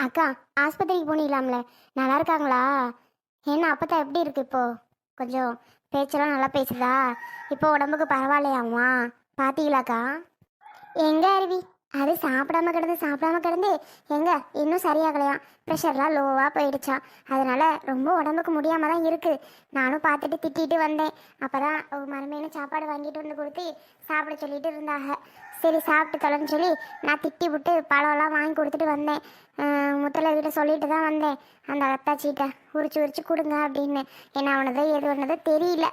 அக்கா ஆஸ்பத்திரிக்கு போனீங்களாம்ல? நல்லா இருக்காங்களா? என்ன அப்பத்தா எப்படி இருக்கு இப்போ? கொஞ்சம் பேச்செல்லாம் நல்லா பேசுதா? இப்போ உடம்புக்கு பரவாயில்லையாம்மா? பார்த்தீங்களாக்கா எங்கே அருவி அது சாப்பிடாம கிடந்து சாப்பிடாம கிடந்து எங்க? இன்னும் சரியாகலையாம் ப்ரெஷர்லாம் லோவாக போயிடுச்சா? அதனால ரொம்ப உடம்புக்கு முடியாம தான் இருக்கு. நானும் பார்த்துட்டு திட்டிட்டு வந்தேன். அப்பதான் அவ மருமையில சாப்பாடு வாங்கிட்டு வந்து கொடுத்து சாப்பிட சொல்லிட்டு இருந்தாங்க. சரி சாப்பிட்டு தொலைன்னு சொல்லி நான் திட்டி விட்டு பழம்லாம் வாங்கி கொடுத்துட்டு வந்தேன். முத்தலை கிட்ட சொல்லிட்டு தான் வந்தேன். அந்த அத்தாச்சிகிட்ட உரிச்சு உரிச்சு கொடுங்க அப்படின்னு. என்ன அவனதோ எது ஒன்றதோ தெரியல.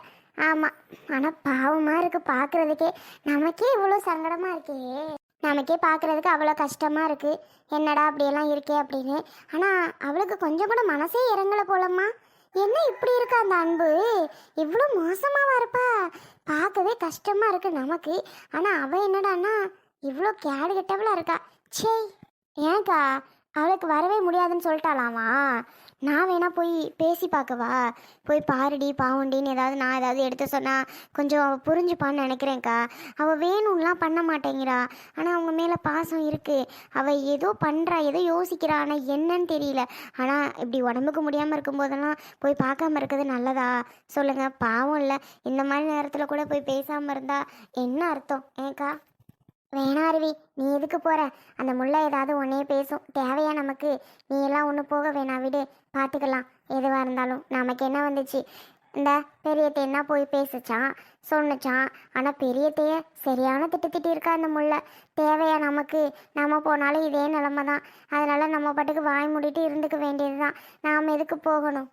ஆமாம் ஆனால் பாவமாக இருக்குது பார்க்குறதுக்கே நமக்கே இவ்வளோ சங்கடமாக இருக்கே. நமக்கே பார்க்குறதுக்கு அவ்வளோ கஷ்டமாக இருக்குது என்னடா அப்படியெல்லாம் இருக்கே அப்படின்னு. ஆனால் அவளுக்கு கொஞ்சம் கூட மனசே இறங்கலை போலம்மா. என்ன இப்படி இருக்கா அந்த அன்பு? இவ்வளோ மோசமாவா இருப்பா? பார்க்கவே கஷ்டமாக இருக்கு நமக்கு. ஆனால் அவள் என்னடான்னா இவ்வளோ கேடு கெட்டவளாக இருக்கா. சே ஏன்க்கா அவளுக்கு வரவே முடியாதுன்னு சொல்லிட்டாலாமா நான் வேணா போய் பேசி பார்க்கவா? போய் பாருடி பாவுண்டின்னு ஏதாவது நான் ஏதாவது எடுத்து சொன்னால் கொஞ்சம் அவள் புரிஞ்சுப்பான்னு நினைக்கிறேன்க்கா. அவள் வேணும்லாம் பண்ண மாட்டேங்கிறா. ஆனால் அவங்க மேலே பாசம் இருக்குது அவள் ஏதோ பண்ணுறா ஏதோ யோசிக்கிறா ஆனால் என்னன்னு தெரியல. ஆனால் இப்படி உடம்புக்கு முடியாமல் இருக்கும்போதெல்லாம் போய் பார்க்காம இருக்கிறது நல்லதா? சொல்லுங்கள் பாவம் இல்லை. இந்த மாதிரி நேரத்தில் கூட போய் பேசாமல் இருந்தால் என்ன அர்த்தம்? ஏக்கா வேணா அருவி நீ எதுக்கு போற? அந்த முல்லை ஏதாவது ஒன்னே பேசும். தேவையா நமக்கு? நீ எல்லாம் ஒன்று போக வேணாம் விடு. பார்த்துக்கலாம் எதுவாக இருந்தாலும். நமக்கு என்ன வந்துச்சு? இந்த பெரியத்தை என்ன போய் பேசிச்சான்? சொன்னுச்சான். ஆனால் பெரியத்தைய சரியான திட்டு திட்டி இருக்கா அந்த முல்லை. தேவையா நமக்கு? நம்ம போனாலும் இதே நிலமை தான் அதனால நம்ம பாட்டுக்கு வாய் மூடிட்டு இருந்துக்க வேண்டியது தான் நாம் எதுக்கு போகணும்?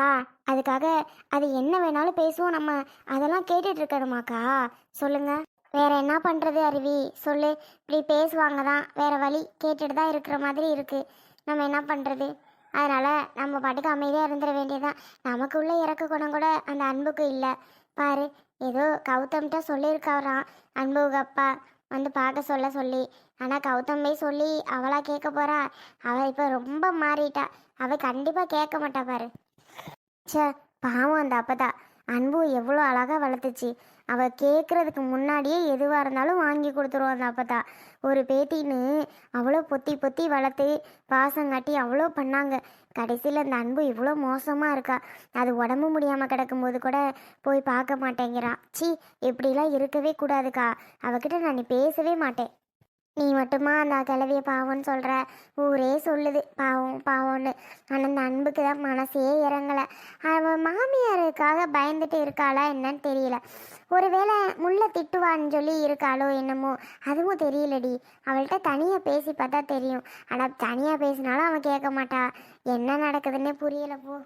ஆ அதுக்காக அது என்ன வேணாலும் பேசுவோம் நம்ம. அதெல்லாம் கேட்டுட்டு இருக்கணுமாக்கா? சொல்லுங்கள் வேற என்ன பண்ணுறது அருவி? சொல்லு. இப்படி பேசுவாங்க தான் வேற வழி கேட்டுட்டு தான் இருக்கிற மாதிரி இருக்குது நம்ம என்ன பண்ணுறது அதனால் நம்ம பாட்டுக்கு அமைதியாக இருந்துட வேண்டியதுதான். நமக்குள்ளே இறக்க குணம் கூட அந்த அன்புக்கு இல்லை. பாரு ஏதோ கௌதம்கிட்ட சொல்லியிருக்காராம். அன்புக்கு அப்பா வந்து பார்க்க சொல்ல சொல்லி. ஆனால் கௌதம் போய் சொல்லி அவளாக கேட்க போகிறா அவள் இப்போ ரொம்ப மாறிட்டா. அவள் கண்டிப்பாக கேட்க மாட்டா பாரு. சே பாவம் அந்த அப்பதா. அன்பு எவ்வளோ அழகாக வளர்த்துச்சு. அவள் கேட்குறதுக்கு முன்னாடியே எதுவாக இருந்தாலும் வாங்கி கொடுத்துருவோம் அந்த தான் ஒரு பேத்தின்னு அவ்வளோ பொத்தி பொத்தி வளர்த்து பாசம் காட்டி அவ்வளோ பண்ணாங்க. கடைசியில் அந்த அன்பு இவ்வளோ மோசமாக இருக்கா. அது உடம்பு முடியாமல் கிடக்கும்போது கூட போய் பார்க்க மாட்டேங்கிறா. சி இப்படிலாம் இருக்கவே கூடாதுக்கா. அவகிட்ட நான் நீ பேசவே மாட்டேன். நீ மட்டுமா அந்த கிளவிய பாவம்னு சொல்கிற ஊரே சொல்லுது பாவம் பாவம்னு. ஆனால் அந்த அன்புக்கு தான் மனசே இறங்கலை. அவன் மாமியாருக்காக பயந்துட்டு இருக்காளா என்னன்னு தெரியல. ஒருவேளை முள்ள திட்டுவான்னு சொல்லி இருக்காளோ என்னமோ அதுவும் தெரியலடி. அவள்கிட்ட தனியாக பேசி பார்த்தா தெரியும். ஆனால் தனியாக பேசினாலும் அவன் கேட்க மாட்டா. என்ன நடக்குதுன்னே புரியலை போ.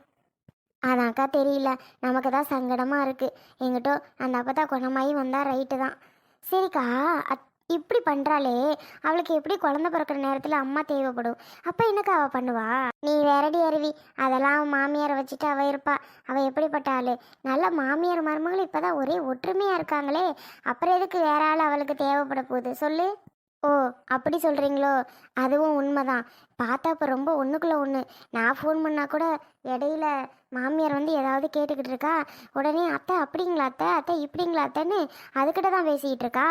அதான்க்கா தெரியல. நமக்கு தான் சங்கடமாக இருக்குது எங்கிட்டோ அந்த அப்போ தான் குணமாகி வந்தால் ரைட்டு தான். சரிக்கா அத் இப்படி பண்ணுறாளே அவளுக்கு எப்படி குழந்த பிறக்கிற நேரத்தில் அம்மா தேவைப்படும். அப்போ என்னக்கா அவள் பண்ணுவா? நீ வேறடி அருவி அதெல்லாம் அவன் மாமியாரை வச்சுட்டு அவள் இருப்பா. அவள் எப்படிப்பட்ட ஆள்? நல்ல மாமியார் மருமகள் இப்போ தான் ஒரே ஒற்றுமையாக இருக்காங்களே. அப்புறம் எதுக்கு வேற ஆள் அவளுக்கு தேவைப்பட போகுது? சொல்லு. ஓ அப்படி சொல்கிறீங்களோ அதுவும் உண்மைதான். பார்த்தா இப்போ ரொம்ப ஒன்றுக்குள்ளே ஒன்று நான் ஃபோன் பண்ணால் கூட இடையில மாமியார் வந்து ஏதாவது கேட்டுக்கிட்டு இருக்கா? உடனே அத்தை அப்படிங்களா அத்தை? அத்தை இப்படிங்களா அத்தைன்னு அதுக்கிட்ட தான் பேசிக்கிட்டு இருக்கா?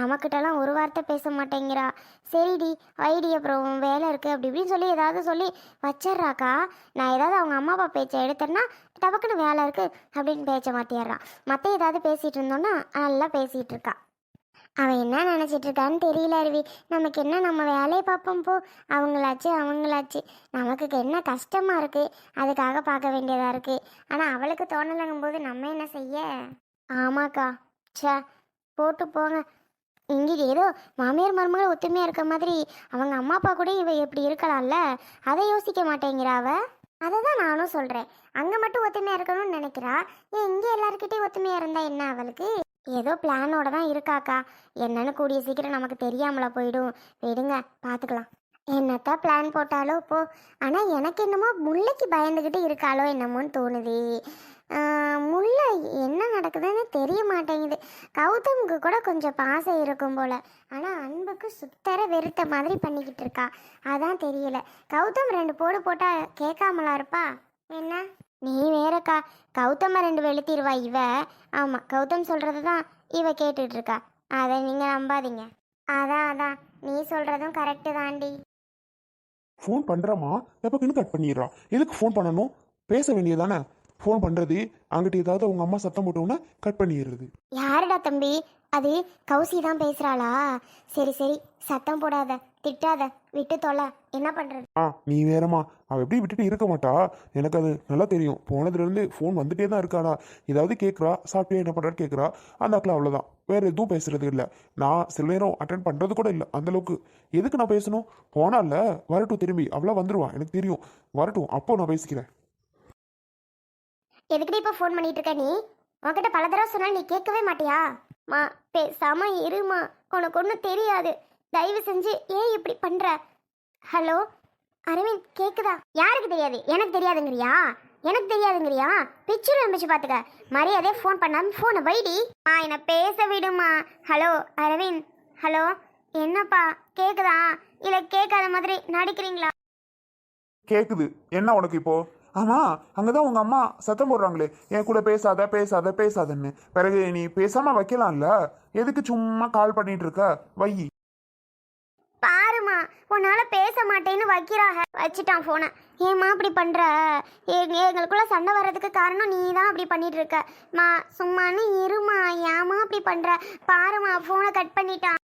நமக்கிட்டலாம் ஒரு வார்த்தை பேச மாட்டேங்கிறா. சரிடி வைடி அப்புறம் வேலை இருக்குது அப்படி இப்படின்னு சொல்லி ஏதாவது சொல்லி வச்சிட்றாக்கா. நான் ஏதாவது அவங்க அம்மா அப்பா பேச்சை எடுத்தேன்னா டபக்குன்னு வேலை இருக்குது அப்படின்னு பேச்சை மாற்றிடுறான் மற்ற ஏதாவது பேசிகிட்டு இருந்தோன்னா நல்லா பேசிகிட்டு இருக்கா. அவன் என்ன நினச்சிட்டு இருக்கான்னு தெரியல அருவி. நமக்கு என்ன நம்ம வேலையை பார்ப்போம் போ. அவங்களாச்சு அவங்களாச்சு. நமக்கு என்ன கஷ்டமாக இருக்குது அதுக்காக பார்க்க வேண்டியதாக இருக்குது ஆனால் அவளுக்கு தோணலங்கும் போது நம்ம என்ன செய்ய? ஆமாக்கா. சே போட்டு போங்க. இங்கே ஏதோ மாமியார் மருமகள் ஒத்துமையாக இருக்க மாதிரி. அவங்க அம்மா அப்பா கூட இவ எப்படி இருக்கலாம்ல? அதை யோசிக்க மாட்டேங்கிறா அவ. அதை தான் நானும் சொல்கிறேன் அங்கே மட்டும் ஒத்துமையாக இருக்கணும்னு நினைக்கிறா. ஏன் இங்கே எல்லாருக்கிட்டே ஒத்துமையாக இருந்தா என்ன அவளுக்கு? ஏதோ பிளானோட தான் இருக்காக்கா. என்னன்னு கூடிய சீக்கிரம் நமக்கு தெரியாமல போயிடும். விடுங்க பார்த்துக்கலாம் என்னத்த பிளான் போட்டாலோ போ. ஆனால் எனக்கு என்னமோ முல்லைக்கு பயந்துக்கிட்டு இருக்காளோ என்னமோன்னு தோணுது. முல்லை என்ன நடக்குதுன்னு தெரிய மாட்டேங்குது. கௌதமுக்கு கூட கொஞ்சம் பாசம் இருக்கும் போல. ஆனால் அன்புக்கு சுத்தர வெறுத்த மாதிரி பண்ணிக்கிட்டு இருக்கா. அதான் தெரியல. கௌதம் ரெண்டு போடு போட்டால் கேட்காமலா இருப்பா? என்ன? நீ வேறக்கா கௌதம ரெண்டு வெளுத்திடுவா இவ. ஆமாம் கௌதம் சொல்கிறது தான் இவ கேட்டுட்டு இருக்கா அதை நீங்கள் நம்பாதீங்க. அதான் அதான். நீ சொல்கிறதும் கரெக்டு தாண்டி. ஃபோன் பண்ணுறமா எப்போக்குன்னு கட் பண்ணிடுறா? எதுக்கு ஃபோன் பண்ணணும்? பேச வேண்டியதானே ஃபோன் பண்ணுறது அங்கிட்ட ஏதாவது அவங்க அம்மா சத்தம் போட்டோன்னா கட் பண்ணிடுறது. யாருடா தம்பி? அது கௌசி தான் பேசுறாளா? சரி சரி சத்தம் போடாத திட்டாத விட்டு தொலை என்ன பண்றது? ஆ நீ வேறம்மா. அவள் எப்படி விட்டுட்டு இருக்க மாட்டா? எனக்கு அது நல்லா தெரியும். போனதுலேருந்து ஃபோன் வந்துட்டே தான் இருக்காடா ஏதாவது கேட்குறா சாப்பிட்டே என்ன பண்ணுறான்னு கேட்குறா அந்த அக்கில் அவ்வளோதான் வேற எதுவும் பேசுறது இல்லை. நான் சில நேரம் அட்டன் பண்ணுறது கூட இல்லை அந்தளவுக்கு எதுக்கு நான் பேசணும்? போனால வரட்டும் திரும்பி. அவ்வளோ வந்துடுவான் எனக்கு தெரியும். வரட்டும் அப்போ நான் பேசிக்கிறேன். எதுக்குடி இப்போ ஃபோன் பண்ணிட்டு இருக்க நீ? உன்கிட்ட பல தடவை சொன்னா நீ கேட்கவே மாட்டியா? மா பேசாம இருமா. உனக்கு ஒன்றும் தெரியாது. தயவு செஞ்சு ஏன் இப்படி பண்ற? ஹலோ அரவிந்த் கேக்குதா? யாருக்கு தெரியாது? எனக்கு தெரியாதுங்கிறியா? எனக்கு தெரியாதுங்கிறியா? பிக்சர் நம்பிச்சு பாத்துக்க. மரியாதையே ஃபோன் பண்ணாம ஃபோனை வைடி. ஆ என்னை பேச விடுமா? ஹலோ அரவிந்த். ஹலோ என்னப்பா? கேக்குதா? இல்ல கேட்காத மாதிரி நடிக்கிறீங்களா? கேக்குது. என்ன உனக்கு இப்போ? ஆமா அங்கதான் உங்க அம்மா சத்தம் போடுறாங்களே. என் கூட பேசாத பேசாத பேசாதன்னு. பிறகு நீ பேசாம வைக்கலாம்ல? எதுக்கு சும்மா கால் பண்ணிட்டு இருக்க வை. பாருமா உன்னால பேச மாட்டேன்னு வைக்கிறாக. வச்சுட்டான் போனை ஏம்மா அப்படி பண்ற? எங்க எங்களுக்குள்ள சண்டை வர்றதுக்கு காரணம் நீ தான் அப்படி பண்ணிட்டு இருக்க மா சும்மானு இருமா ஏமா அப்படி பண்ற? பாருமா போனை கட் பண்ணிட்டான்.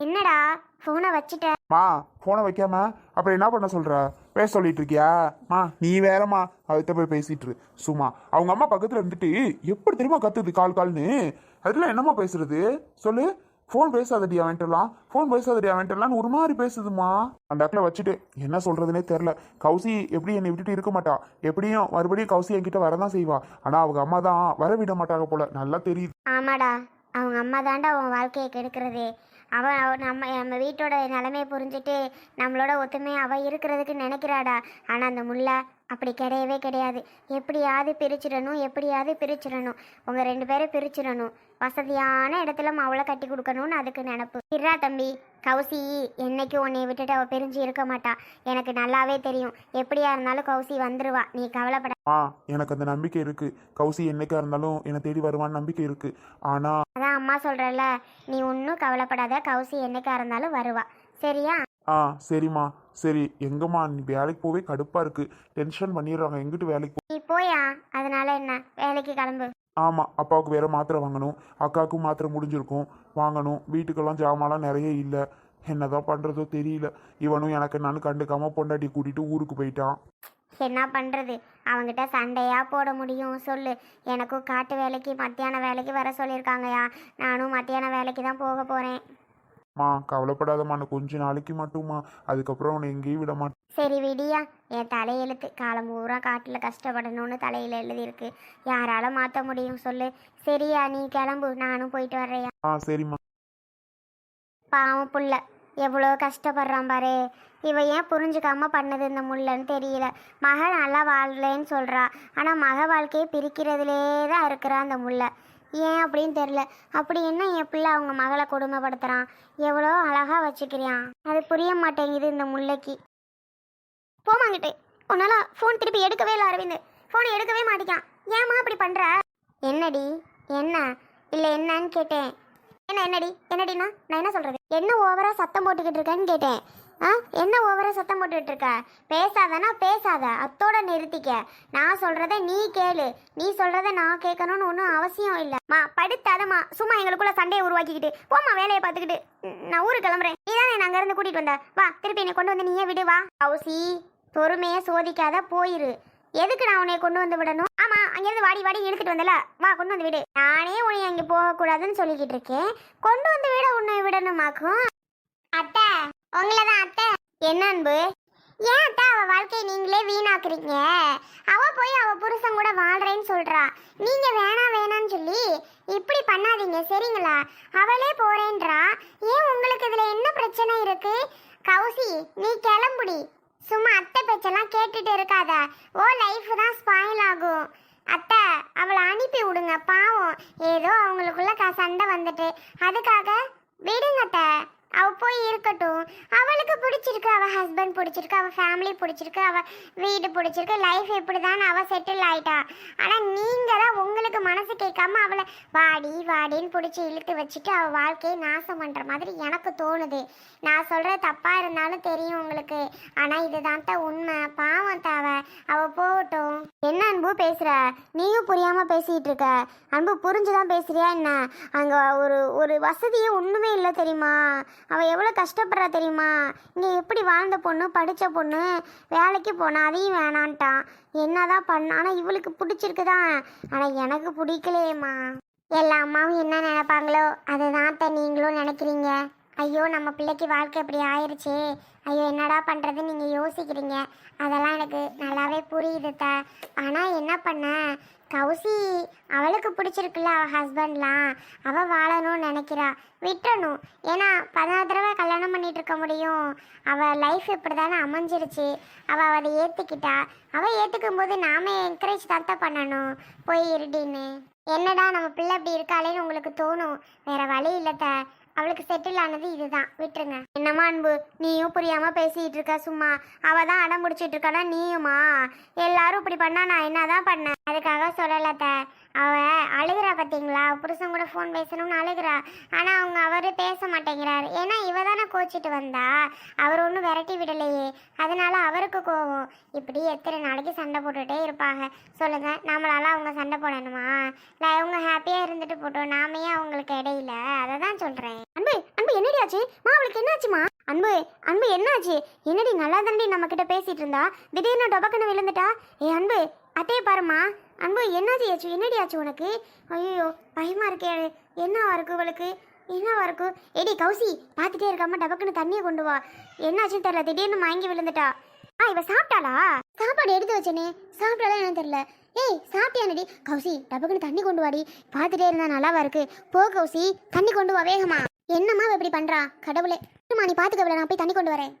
என்னடா போனை வச்சுட்ட? மா போனை வைக்காம அப்புறம் என்ன பண்ண சொல்ற? பேச சொல்லிட்டு இருக்கியா மா நீ வேறம்மா. அவர்கிட்ட போய் பேசிட்டு சும்மா. அவங்க அம்மா பக்கத்தில் இருந்துட்டு எப்படி தெரியுமா கத்துது கால் கால்னு? அதெல்லாம் என்னம்மா பேசுறது? சொல்லு. ஃபோன் பேசாதடி அவன்ட்டெல்லாம் ஃபோன் பேசாதடி அவன்ட்டெல்லாம் ஒரு மாதிரி பேசுதுமா அந்த இடத்துல வச்சுட்டு என்ன சொல்றதுனே தெரில. கௌசி எப்படி என்னை விட்டுட்டு இருக்க மாட்டா? எப்படியும் மறுபடியும் கௌசி என்கிட்ட வரதான் செய்வா. ஆனா அவங்க அம்மா தான் வர விட மாட்டாங்க போல. நல்லா தெரியுது. ஆமாடா. அவங்க அம்மா தாண்டா உன் வாழ்க்கையை கெடுக்கிறதே. அவன் அவ நம்ம நம்ம வீட்டோட நிலைமையை புரிஞ்சுட்டு நம்மளோட ஒத்துமை அவள் இருக்கிறதுக்கு நினைக்கிறாடா. ஆனால் அந்த முல்லை அப்படி கிடையவே கிடையாது. எப்படியாவது பிரிச்சிடணும் எப்படியாவது பிரிச்சிடணும். உங்கள் ரெண்டு பேரும் பிரிச்சிடணும். வசதியான இடத்துல அவளை கட்டி கொடுக்கணும்னு அதுக்கு நினப்பு. இறா தம்பி. கௌசி என்னைக்கு உன்னை விட்டுட்டு அவள் பிரிஞ்சு இருக்க மாட்டா? எனக்கு நல்லாவே தெரியும். எப்படியா இருந்தாலும் கௌசி வந்துருவா. நீ கவலைப்பட ஆ எனக்கு அந்த நம்பிக்கை இருக்கு. கௌசி என்னைக்கா இருந்தாலும் என்னை தேடி வருவான்னு நம்பிக்கை இருக்கு. ஆனா அதான் அம்மா சொல்கிறல்ல நீ ஒன்றும் கவலைப்படாத. கௌசி என்னைக்கா இருந்தாலும் வருவா. சரியா? ஆ சரிம்மா. சரி எங்கம்மா? நீ வேலைக்கு போவே கடுப்பா இருக்கு. டென்ஷன் பண்ணிடுறாங்க. எங்கிட்டு வேலைக்கு போ நீ போயா? அதனால என்ன? வேலைக்கு கிளம்பு. ஆமா அப்பாவுக்கு வேற மாத்திரை வாங்கணும் அக்காவுக்கும் மாத்திரை முடிஞ்சிருக்கும் வாங்கணும் வீட்டுக்கெல்லாம் ஜாமான்லாம் நிறைய இல்லை. என்னதான் பண்றதோ தெரியல. இவனும் எனக்கு நான் கண்டுக்காம பொண்டாட்டி கூட்டிட்டு ஊருக்கு போயிட்டான். என்ன பண்ணுறது அவங்கிட்ட சண்டையா போட முடியும் சொல்லு. எனக்கும் காட்டு வேலைக்கு மத்தியான வேலைக்கு வர சொல்லியிருக்காங்கயா நானும் மத்தியான வேலைக்கு தான் போக போகிறேன் மா கவலைப்படாதம்மா. கொஞ்ச நாளைக்கு மட்டும்மா. அதுக்கப்புறம் உன்னை எங்கேயும் விட மாட்டேன். சரி விடியா. என் தலையெழுத்து காலம் பூரா காட்டில் கஷ்டப்படணும்னு தலையில் எழுதியிருக்கு. யாரால மாற்ற முடியும் சொல்லு. சரியா நீ கிளம்பு. நானும் போயிட்டு வர்றேயா ஆ சரிம்மா. பாவம் புள்ள. எவ்வளோ கஷ்டப்படுறான் பாரு. இவ ஏன் புரிஞ்சுக்காம பண்ணது இந்த முள்ளன்னு தெரியல. மக நல்லா வாழலேன்னு சொல்றா. ஆனால் மக வாழ்க்கையை பிரிக்கிறதுலே தான் இருக்கிறா அந்த முல்லை ஏன் அப்படின்னு தெரில அப்படி என்ன என் பிள்ளை அவங்க மகளை கொடுமைப்படுத்துறான்? எவ்வளோ அழகா வச்சுக்கிறான் அது புரிய மாட்டேங்குது இந்த முல்லைக்கு போமாங்கிட்டு. உன்னால ஃபோன் திருப்பி எடுக்கவே இல்லை அரவிந்த். ஃபோனை எடுக்கவே மாட்டேங்கான் ஏம்மா அப்படி பண்ணுற என்னடி? என்ன? இல்லை என்னன்னு கேட்டேன். என்ன என்னடி? என்னடினா நான் என்ன சொல்கிறது என்ன ஓவராக சத்தம் போட்டுக்கிட்டு இருக்கேன்னு கேட்டேன். ஆ? என்ன ஓவராக சத்தம் போட்டுக்கிட்டு இருக்க? பேசாதனா பேசாத. அத்தோட நிறுத்திக்க. நான் சொல்கிறத நீ கேளு. நீ சொல்கிறத நான் கேட்கணும்னு ஒன்றும் அவசியம் இல்லை. மா படுத்தாதம்மா. சும்மா எங்களுக்குள்ள சண்டையை உருவாக்கிக்கிட்டு. போம்மா வேலையை பார்த்துக்கிட்டு. நான் ஊருக்கு கிளம்புறேன். நீ தானே நான் அங்கேருந்து கூட்டிகிட்டு வந்த? வா திருப்பி என்னை கொண்டு வந்து நீயே விடு. வா. அவசி பொறுமையை சோதிக்காத போயிரு. எதுக்கு நான் உன்னை கொண்டு வந்து விடணும்? ஆமா அங்கிருந்து வாடி வாடி எடுத்துட்டு வந்தல. வா கொண்டு வந்து விடு. நானே உன்னை அங்கே போகக்கூடாதுன்னு சொல்லிக்கிட்டு இருக்கேன். கொண்டு வந்து விட உன்னை விடணுமாக்கும்? அத்தை உங்களை தான் அத்தை. என்ன அன்பு? ஏன் அத்தா அவ வாழ்க்கையை நீங்களே வீணாக்குறீங்க? அவ போய் அவ புருஷன் கூட வாழ்றேன்னு சொல்றா. நீங்க வேணாம் வேணான்னு சொல்லி இப்படி பண்ணாதீங்க சரிங்களா? அவளே போறேன்றா ஏன் உங்களுக்கு இதுல என்ன பிரச்சனை இருக்கு கௌசி நீ கிளம்புடி சும்மா அத்தை பேச்செல்லாம் கேட்டுட்டு இருக்காத ஓ லைஃப் தான் ஸ்பாயில் ஆகும் அத்தை அவளை அனுப்பி விடுங்க பாவம் ஏதோ அவங்களுக்குள்ள க சண்டை வந்துட்டு அதுக்காக விடுங்க அத்தை அவ போய் இருக்கட்டும் அவளுக்கு எனக்கு பிடிச்சிருக்கு அவ ஹஸ்பண்ட் பிடிச்சிருக்கு அவள் ஃபேமிலி பிடிச்சிருக்கு அவள் வீடு பிடிச்சிருக்கு லைஃப் இப்படிதான் அவ செட்டில் ஆயிட்டா. ஆனா நீங்கள் தான் உங்களுக்கு மனசு கேட்காம அவளை வாடி வாடின்னு பிடிச்சி இழுத்து வச்சுட்டு அவ வாழ்க்கையை நாசம் பண்ற மாதிரி எனக்கு தோணுது. நான் சொல்றது தப்பா இருந்தாலும் தெரியும் உங்களுக்கு. ஆனா இதுதான் தான் உண்மை. பாவம் தாவ. அவ போகட்டும். என்ன அன்பு பேசுற? நீயும் புரியாம பேசிட்டு இருக்க. அன்பு புரிஞ்சுதான் பேசுறியா என்ன? அங்க ஒரு ஒரு வசதியே ஒண்ணுமே இல்லை தெரியுமா? அவ எவ்வளவு கஷ்டப்படுறா தெரியுமா? இங்கே எப்படி வாழ்ந்த பொண்ணு படிச்சு பொண்ணு வேலைக்கு போனால் அதையும் வேணான்ட்டான் என்னதான் பண்ண ஆனால் இவளுக்கு பிடிச்சிருக்குதான் ஆனா எனக்கு பிடிக்கலையேம்மா. எல்லா அம்மாவும் என்ன நினைப்பாங்களோ அதுதான் தான் நீங்களும் நினைக்கிறீங்க. ஐயோ நம்ம பிள்ளைக்கு வாழ்க்கை இப்படி ஆயிருச்சே. ஐயோ என்னடா பண்ணுறது நீங்கள் யோசிக்கிறீங்க. அதெல்லாம் எனக்கு நல்லாவே புரியுது த. ஆனால் என்ன பண்ண? கௌசி அவளுக்கு பிடிச்சிருக்குல்ல அவள் ஹஸ்பண்ட்லாம் அவள் வாழணும்னு நினைக்கிறா. விட்டணும். ஏன்னா பதினாறு தடவை கல்யாணம் பண்ணிட்டு இருக்க முடியும். அவள் லைஃப் இப்படி தானே அமைஞ்சிருச்சு. அவள் அதை ஏற்றுக்கிட்டா அவள் ஏற்றுக்கும் போது நாம என்கரேஜ் தான் பண்ணணும். போய் இருடின்னு. என்னடா நம்ம பிள்ளை இப்படி இருக்காளேன்னு உங்களுக்கு தோணும். வேற வழி இல்லை த. அவளுக்கு செட்டில் ஆனது இதுதான். விட்டுருங்க. என்னம்மா அன்பு நீயும் புரியாம பேசிட்டு இருக்க சும்மா. அவ தான் அடம் பிடிச்சிட்டு இருக்கானா நீயுமா? எல்லாரும் இப்படி பண்ணா நான் என்னதான் பண்ணேன்? அதுக்காக சொல்லலத்த அவ அழுகிறா பார்த்தீங்களா புருஷன் கூட ஃபோன் பேசணும்னு அழுகிறா. ஆனா அவங்க அவரு பேச மாட்டேங்கிறாரு. ஏன்னா இவ தானே கோச்சிட்டு வந்தா. அவர் ஒன்றும் விரட்டி விடலையே. அதனால இப்படி எத்தனை நாளைக்கு சண்டை போட்டுகிட்டே இருப்பாங்க. சொல்லுங்க நம்மளால அவங்க சண்டை போடணுமா? இல்லை அவங்க ஹாப்பியாக இருந்துட்டு போட்டோம் நாம ஏன் அவங்களுக்கு இடையில? அதை தான் சொல்கிறேன் அன்பு அன்பு என்னடியாச்சு மா அவளுக்கு என்னாச்சுமா? அன்பு அன்பு என்னாச்சு? என்னடி நல்லா தாண்டி நம்ம கிட்ட பேசிட்டு இருந்தா? திடீர்னு டொபக்குன்னு விழுந்துட்டா? ஏ அன்பு அத்தையை பாருமா அன்பு என்னாச்சு ஆச்சு என்னடி ஆச்சு உனக்கு? ஐயோ பயமா இருக்கே. என்னவா இருக்கு இவளுக்கு? என்னவா இருக்கும் எடி கௌசி பார்த்துட்டே இருக்காம டபக்குன்னு தண்ணியை கொண்டு வா. என்னாச்சுன்னு தெரியல திடீர்னு மயங்கி விழுந்துட்டா. ஆ இவ சாப்பிட்டாளா? சாப்பாடு எடுத்து வச்சனே. சாப்பிட்டாலா என்னன்னு தெரியல. ஏய் சாப்பிட்டியானடி? கௌசி டபக்குன்னு தண்ணி கொண்டு வாடி. பார்த்துட்டே இருந்தா நல்லாவா இருக்கு. போ கௌசி. தண்ணி கொண்டு வா வேகமா. என்னம்மா இப்படி பண்றா? கடவுளே. நீ பாத்துக்க நான் போய் தண்ணி கொண்டு வரேன்.